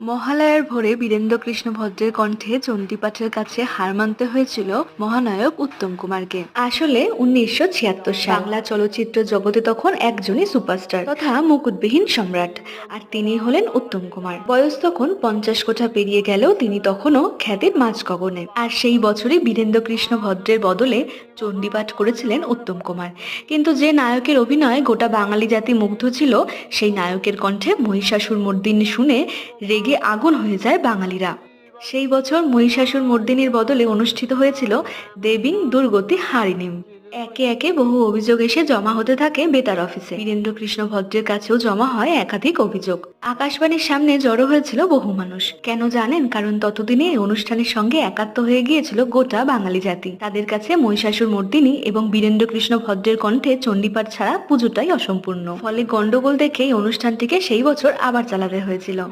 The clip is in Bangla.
মহালয়ার ভোরে বীরেন্দ্র কৃষ্ণ ভদ্রের কণ্ঠে চণ্ডীপাঠের কাছে হার মানতে হয়েছিল মহানায়ক উত্তম কুমারকে। আসলে উনিশশো ছিয়াত্তর বাংলা চলচ্চিত্র জগতে তখন একজনই সুপারস্টার তথা মুকুটবিহীন সম্রাট, আর তিনি হলেন উত্তম কুমার। বয়স তখন পঞ্চাশ কোঠা পেরিয়ে গেলেও তিনি তখনও খ্যাতির মাঝ গগনে আর সেই বছরই বীরেন্দ্র কৃষ্ণ ভদ্রের বদলে চণ্ডীপাঠ করেছিলেন উত্তম কুমার। কিন্তু যে নায়কের অভিনয় গোটা বাঙালি জাতি মুগ্ধ ছিল, সেই নায়কের কণ্ঠে মহিষাসুর মর্দিনী শুনে রেগে আগুন হয়ে যায় বাঙালিরা। সেই বছর মহিষাসুর মর্দিনীর বদলে অনুষ্ঠিত হয়েছিল দেবী দুর্গতি হারিনিম একে একে বহু অভিযোগ এসে জমা হতে থাকে বেতার অফিসে। বীরেন্দ্র কৃষ্ণ ভদ্রের কাছেও জমা হয় একাধিক অভিযোগ। আকাশবাণীর সামনে জড়ো হয়েছিল বহু মানুষ। কেন জানেন? কারণ ততদিনে এই অনুষ্ঠানের সঙ্গে একাত্ম হয়ে গিয়েছিল গোটা বাঙালি জাতি। তাদের কাছে মহিষাসুর মর্দিনী এবং বীরেন্দ্র কৃষ্ণ ভদ্রের কণ্ঠে চণ্ডীপাঠ ছাড়া পুজোটাই অসম্পূর্ণ। ফলে গন্ডগোল দেখে এই অনুষ্ঠানটিকে সেই বছর আবার চালাতে হয়েছিল।